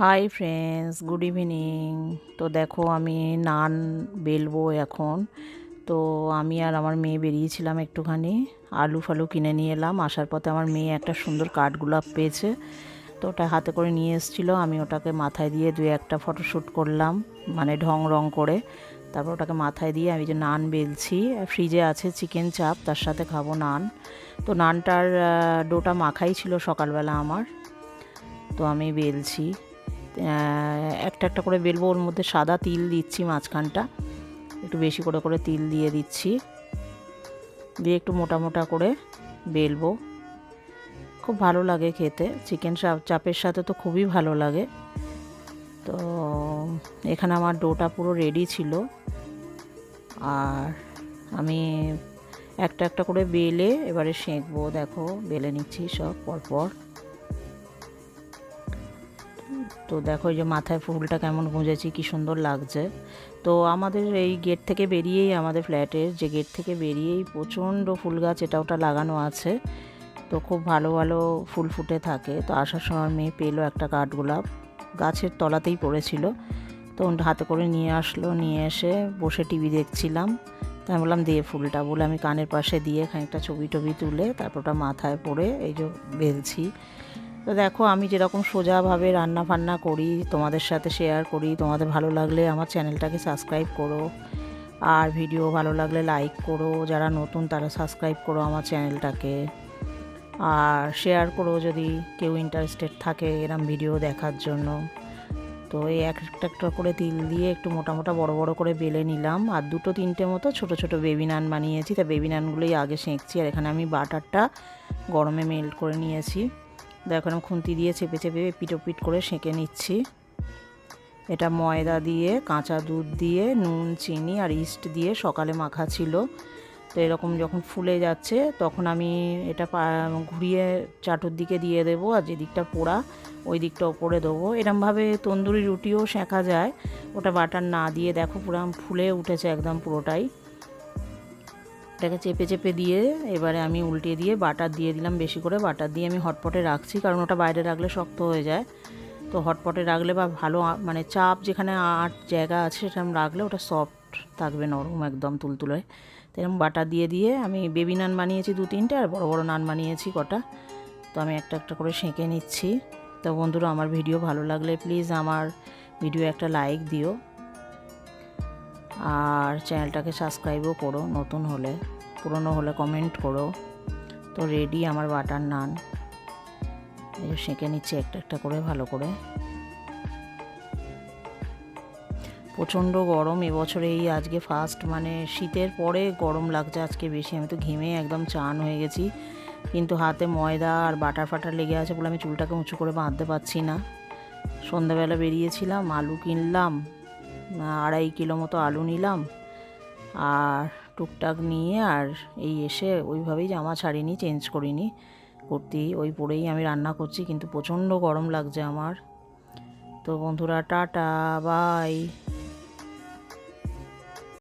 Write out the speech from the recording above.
Hi friends good evening তো দেখো, আমি নান বেলবো এখন। তো আমি আর আমার মেয়ে বেরিয়েছিলাম একটুখানি, আলু ফালু কিনে নিয়ে এলাম। আসার পথে আমার মেয়ে একটা সুন্দর কাঠগোলাপ পেয়েছে। তো ওটা হাতে করে নিয়ে এসেছিল। আমি ওটাকে মাথায় দিয়ে দুই একটা ফটোশ্যুট করলাম মানে ঢং রং করে। তারপর ওটাকে মাথায় দিয়ে আমি যে নান বেলছি, ফ্রিজে আছে চিকেন চাপ, তার সাথে খাব নান। তো নানটার ডোটা মাখাই ছিল সকালবেলা আমার। তো আমি বেলছি। একটা একটা করে বেলবো, ওর মধ্যে সাদা তিল দিচ্ছি মাঝখানটা। একটু বেশি করে করে তিল দিয়ে দিচ্ছি। দিয়ে একটু মোটা মোটা করে বেলবো। খুব ভালো লাগে খেতে। চিকেন চাপের সাথে তো খুবই ভালো লাগে। তো এখানে আমার ডোটা পুরো রেডি ছিল। আর আমি একটা একটা করে বেলে এবারে সেঁকবো। দেখো, বেলে নিচ্ছি সব পরপর। তো দেখো যে মাথায় ফুলটা কেমন গুঁজেছি, কি সুন্দর লাগছে। তো আমাদের এই গেট থেকে বেরিয়েই, আমাদের ফ্ল্যাটের যে গেট থেকে বেরিয়েই প্রচণ্ড ফুল গাছ এটা ওটা লাগানো আছে। তো খুব ভালো ভালো ফুল ফুটে থাকে। তো আসার সময় মেয়ে পেল একটা কাঠগোলাপ, গাছের তলাতেই পড়েছিল। তো হাতে করে নিয়ে আসলো, নিয়ে এসে বসে টিভি দেখছিলাম। তো আমি বললাম দিয়ে ফুলটা। বলে আমি কানের পাশে দিয়ে খানিকটা ছবি টবি তুলে তারপর ওটা মাথায় পরে এই যে বেলছি তো দেখো, আমি যেরকম সোজাভাবে রান্না ফান্না করি, তোমাদের সাথে শেয়ার করি, তোমাদের ভালো লাগলে আমার চ্যানেলটাকে সাবস্ক্রাইব করো। আর ভিডিও ভালো লাগলে লাইক করো, যারা নতুন তারা সাবস্ক্রাইব করো আমার চ্যানেলটাকে আর শেয়ার করো যদি কেউ ইন্টারেস্টেড থাকে এরম ভিডিও দেখার জন্য। তো এই এক একটা একটা করে তিল দিয়ে একটু মোটা মোটা বড় বড় করে বেলে নিলাম। আর দুটো তিনটে মতো ছোট ছোট বেবি নান বানিয়েছি। তা বেবি নানগুলোই আগে সেঁকছি, আর এখানে আমি বাটারটা গরমে মেল্ট করে নিয়েছি। দেখো আমি খুন্তি দিয়ে চেপে চেপে পিটো পিট করে সেঁকে নিচ্ছি। এটা ময়দা দিয়ে, কাঁচা দুধ দিয়ে, নুন, চিনি আর ইস্ট দিয়ে সকালে মাখা ছিল। তো এরকম যখন ফুলে যাচ্ছে তখন আমি এটা ঘুরিয়ে চাটুর দিকে দিয়ে দেবো আর যে দিকটা পোড়া ওই দিকটা ওপরে দেবো। এরমভাবে তন্দুরি রুটিও সেঁকা যায়। ওটা বাটার না দিয়ে দেখো পুরো ফুলে উঠেছে একদম পুরোটাই। এটাকে চেপে চেপে দিয়ে এবারে আমি উল্টিয়ে দিয়ে বাটার দিয়ে দিলাম বেশি করে। বাটার দিয়ে আমি হটপটে রাখছি কারণ ওটা বাইরে রাখলে শক্ত হয়ে যায়। তো হটপটে রাখলে বা ভালো মানে চাপ যেখানে আট জায়গা আছে সেখানে রাখলে ওটা সফট থাকবে নরম একদম তুলতুলে। তো এরকম বাটার দিয়ে দিয়ে আমি বেবি নান বানিয়েছি দু তিনটে আর বড় বড় নান বানিয়েছি কটা। তো আমি একটা একটা করে সেঁকে নিচ্ছি। তো বন্ধুরা, আমার ভিডিও ভালো লাগলে প্লিজ আমার ভিডিও একটা লাইক দিও। আর চ্যানেলটাকে সাবস্ক্রাইবও করো নতুন হলে। পুরনো হলে কমেন্ট করো। তো রেডি আমার বাটার নান এই সেঁকে নিচ্ছি একটা একটা করে ভালো করে। প্রচণ্ড গরম, এবছরে এই আজকে ফার্স্ট মানে শীতের পরে গরম লাগছে আজকে বেশি। আমি তো ঘেমে একদম চান হয়ে গেছি। কিন্তু হাতে ময়দা আর বাটার ফাটার লেগে আছে বলে আমি চুলটাকে উঁচু করে বাঁধতে পারছি না। সন্ধ্যাবেলা বেরিয়েছিলাম, আলু কিনলাম, আড়াই কিলো মতো আলু নিলাম। আর টুকটাক নিয়ে আর এই এসে ওইভাবেই জামা ছাড়িনি, চেঞ্জ করিনি। কুর্তি ওই পরেই আমি রান্না করছি, কিন্তু প্রচণ্ড গরম লাগছে আমার। তো বন্ধুরা, টাটা, বাই।